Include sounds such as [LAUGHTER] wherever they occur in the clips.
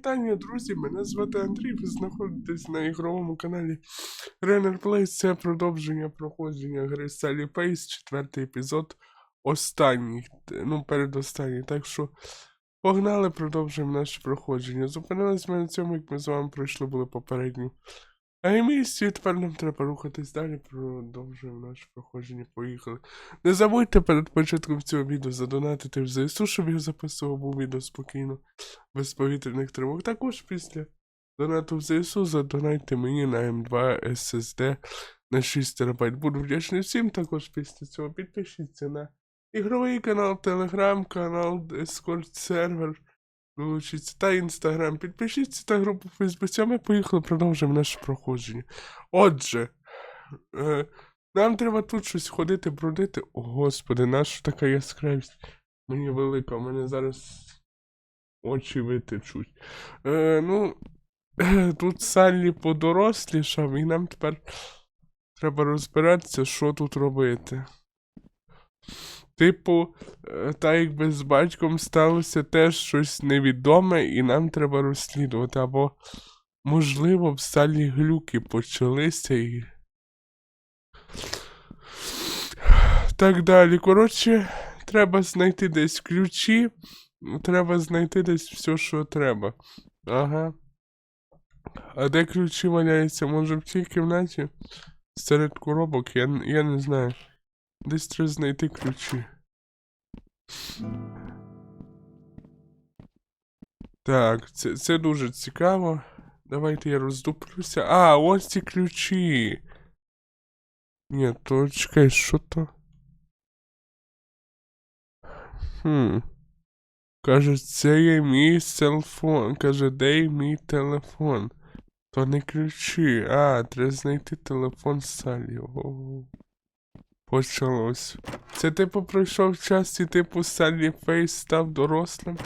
вітання, друзі! Мене звати Андрій. Ви знаходитесь на ігровому каналі Renner Play. Це продовження проходження гри Sally Face, четвертий епізод. Останній, ну, передостанній. Так що погнали, продовжуємо наше проходження. Зупинились ми на цьому, як ми з вами пройшли були попередню емісію. Тепер нам треба рухатись далі. Продовжуємо наше проходження. Поїхали. Не забудьте перед початком цього відео задонатити в ЗСУ, щоб я записував був відео спокійно без повітряних тривог. Також після донату в ЗСУ задонайте мені на М2 SSD на 6 ТБ. Буду вдячний всім. Також після цього підпишіться на ігровий канал, телеграм, канал, Discord сервер. Долучіться та інстаграм. Підпишіться та групу в Фейсбуці, а ми поїхали, продовжуємо наше проходження. Отже, е, нам треба тут щось ходити, бродити. О, господи, наша така яскравість. Мені велика, у мене зараз очі витечуть. Е, ну, [CLEARS THROAT] тут Саллі подорослішав, і нам тепер треба розбиратися, що тут робити. Типу, е, так якби з батьком сталося теж щось невідоме, і нам треба розслідувати. Або, можливо, в Салі глюки почалися і. Так далі. Коротше, треба знайти десь ключі. Треба знайти десь все, що треба. Ага. А де ключі валяються? Може в цій кімнаті? Серед коробок, я, я не знаю. Десь треба знайти ключі. Так, це, це дуже цікаво. Давайте я роздуплюся. А, ось ці ключі. Ні, то чекай, що то? Хм. Каже, це є мій селфон. Каже, де є мій телефон? То не ключі. А, треба знайти телефон Салі. Почалось. Це типу пройшов час і типу Салі Фейс став дорослим?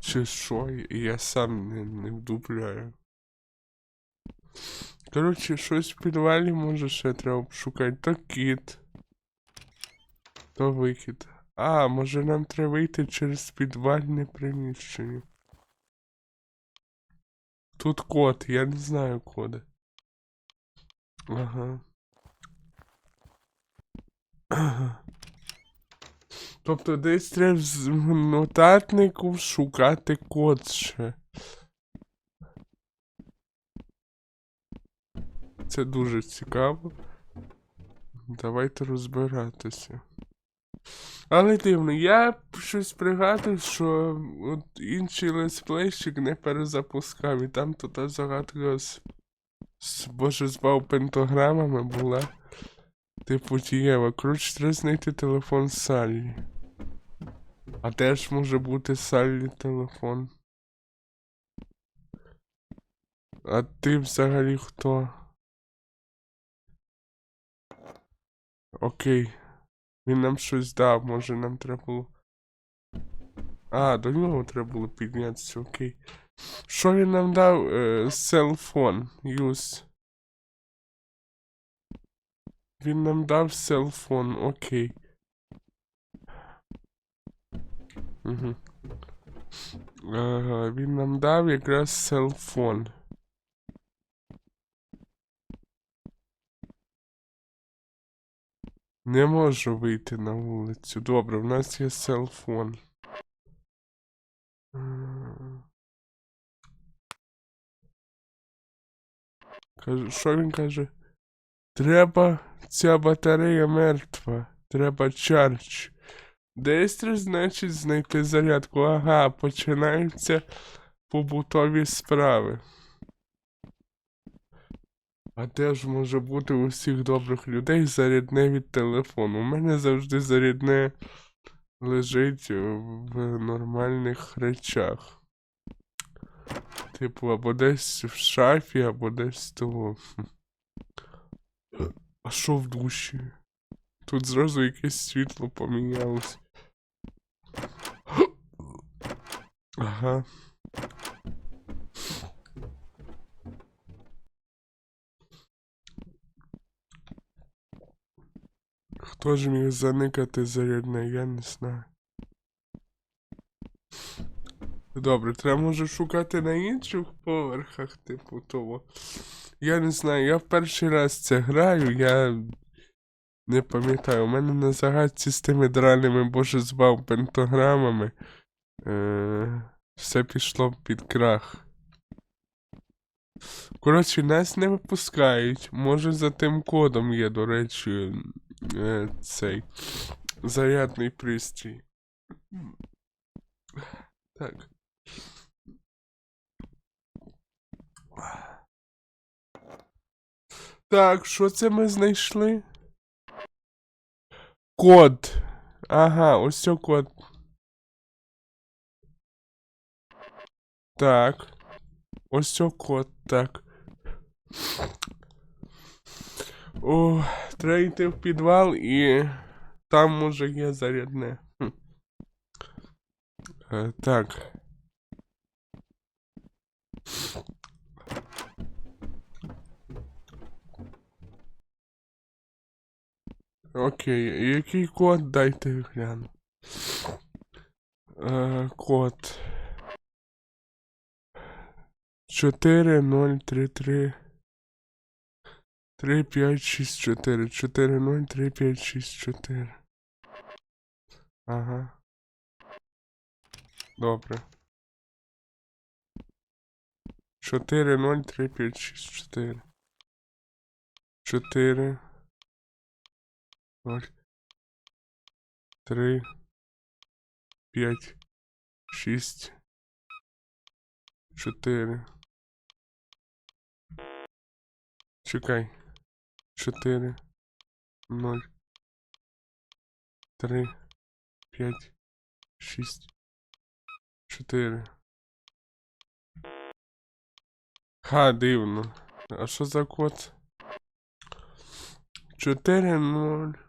Чи що? Я сам не, не вдупляю. Коротше, щось в підвалі може ще треба обшукати. То кіт. То викид. А, може нам треба вийти через підвальне приміщення. Тут код, я не знаю кода. Ага. Ага. Тобто десь треба в нотатнику шукати код ще. Це дуже цікаво. Давайте розбиратися. Але дивно, я щось пригадую, що от інший летсплейщик не перезапускав, і там то та загадка з, з боже збав пентаграмами була. Типу Тієва. Коротше, треба знайти телефон Саллі. А теж може бути Саллі телефон. А ти взагалі хто? Окей. Він нам щось дав, може нам треба було. А, до нього треба було піднятися, окей. Що він нам дав? Селфон. Юз. Він нам дав селфон, окей. Угу. Він нам дав якраз селфон. Не можу вийти на вулицю. Добре, в нас є селфон. Що він каже? Треба ця батарея мертва. Треба чардж. Десь треба, значить, знайти зарядку. Ага, починаються побутові справи. А де ж може бути у всіх добрих людей зарядне від телефону? У мене завжди зарядне лежить в нормальних речах. Типу, або десь в шафі, або десь того. А що в душі? Тут зразу якесь світло помінялось. Ага. Хто ж міг заникати зарядне, я не знаю. Добре, треба може шукати на інших поверхах, типу того. Я не знаю, я в перший раз це граю, я не пам'ятаю. У мене на загадці з тими дральними боже збав пентаграмами. Е, все пішло під крах. Коротше, нас не випускають. Може за тим кодом є, до речі, е, цей зарядний пристрій. Так. Так, що це ми знайшли? Код. Ага, ось це код. Так. Ось це код, так. О, треба йти в підвал і там може є зарядне. Хм. Е, так. Окей, який код дайте гляну. Е, код. 4033 3564 40354 Ага. Добре. 40354 4 0 3 5 6 4 Чекай. 4 0 3 5 6 4 Ха, дивно. А що за код? 4 0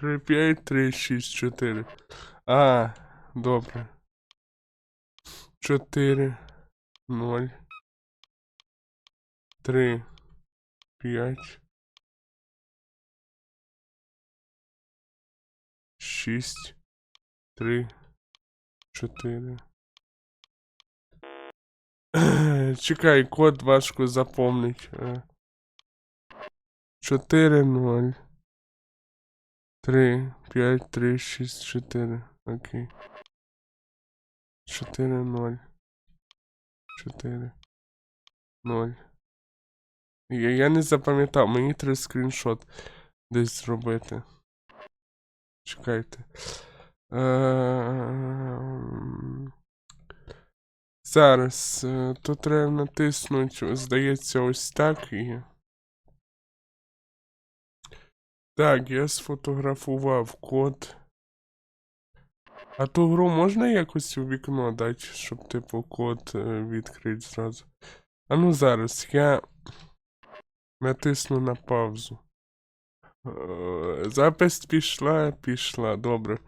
3 5 3 6 4 А, добре. 4 0 3 5 6 3 4 Чекай, код важко запомнить. 4 0 3 5 3 6 4 Окей. 4 0 4 0 Я, я не запам'ятав, мені треба скріншот десь зробити. Чекайте. Ем, Зараз е, то треба натиснути, здається, ось так і. Так, я сфотографував код. А ту гру можна якось у вікно дати, щоб типу код е, відкрити зразу. А ну зараз я натисну на паузу. Е, Запис пішла, пішла, добре.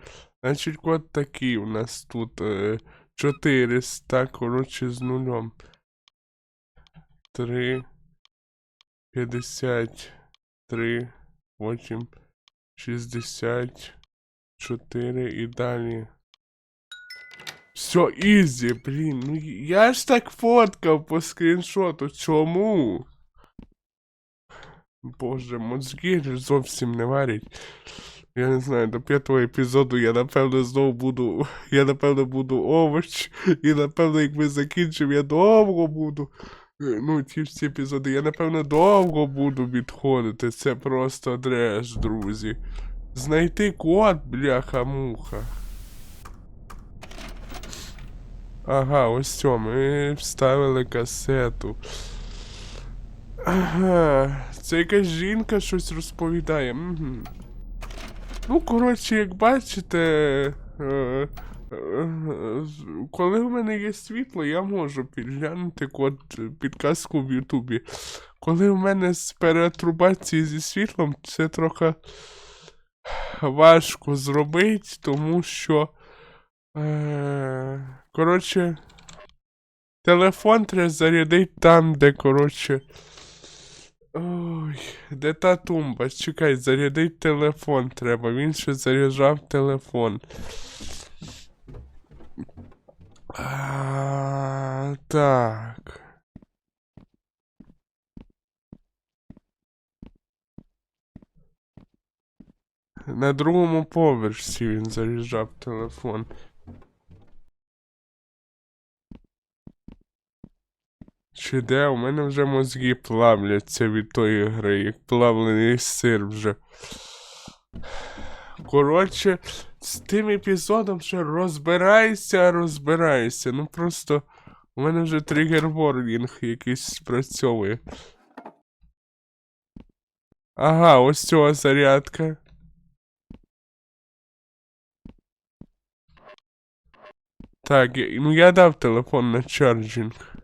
Значить, код такий у нас тут е, 400, коротше, з нулем. 3, 53, потім 64 і далі. Все, ізі, блін. Ну я ж так фоткав по скріншоту. Чому? Боже, мозги зовсім не варять. Я не знаю, до п'ятого епізоду я напевно знову буду. Я напевно буду овоч. І напевно, як ми закінчимо, я довго буду. Е, Ну, ті всі епізоди, я напевно довго буду відходити. Це просто дреш, друзі. Знайти код, бляха-муха. Ага, ось цьо, ми вставили касету. Ага, це якась жінка щось розповідає. Угу. Ну, коротше, як бачите, е, коли в мене є світло, я можу підглянути код е, підказку в Ютубі. Коли в мене з перетрубації зі світлом, це трохи важко зробити, тому що. Е, коротше, телефон треба зарядити там, де, коротше. Ой, де та тумба? Чекай, зарядить телефон треба. Він ще заряджав телефон. А, так. На другому поверсі він заряджав телефон. Чи де? У мене вже мозги плавляться від тої гри, як плавлений сир вже. Коротше, з тим епізодом ще розбирайся, розбирайся. Ну просто у мене вже тригер-ворнінг якийсь спрацьовує. Ага, ось цього зарядка. Так, ну я дав телефон на чарджинг.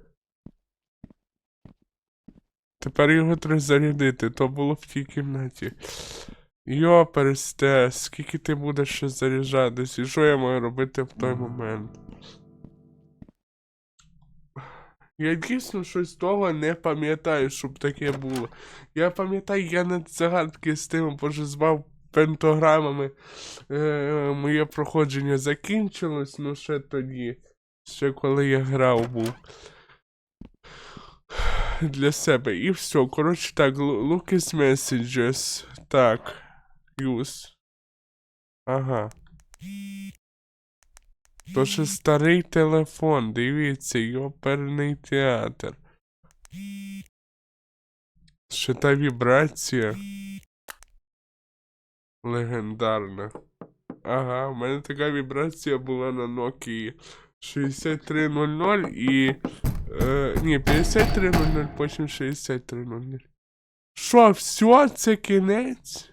Тепер його треба зарядити, то було в тій кімнаті. Йо, пересте, скільки ти будеш ще заряджатись, і що я маю робити в той момент? Я дійсно щось того не пам'ятаю, щоб таке було. Я пам'ятаю, я на загадки з тим пожизвав пентограмами. Е, моє проходження закінчилось, ну ще тоді. Ще коли я грав був. Для себе. І все. Коротше так, Lu- Lucas Messages. Так. Use. Ага. То ще старий телефон, дивіться, йоперний театр. Ще та вібрація. Легендарна. Ага, у мене така вібрація була на Nokia 6300 і. Е, ні, 5300, потім 6300. Що, все, це кінець?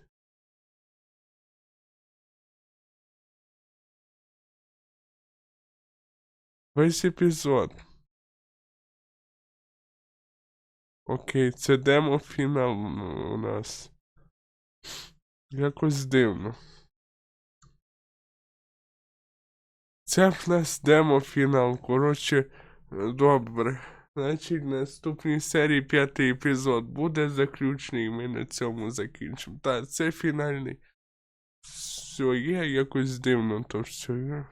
Весь епізод. Окей, це демо фінал у нас. Якось дивно. Це в нас демо фінал. Коротше, добре. Значить, в наступній серії п'ятий епізод буде заключний, і ми на цьому закінчимо. Так, це фінальний. Все є, якось дивно то все є.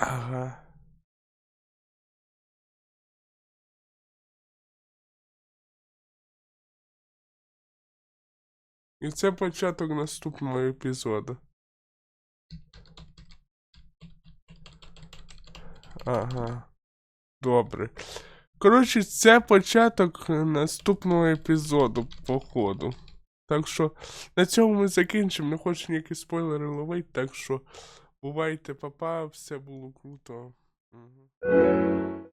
Ага. І це початок наступного епізоду. Ага. Добре. Коротше, це початок наступного епізоду, походу. Так що на цьому ми закінчимо. Не хочу ніякі спойлери ловити, так що бувайте, папа, все було круто. Мгм.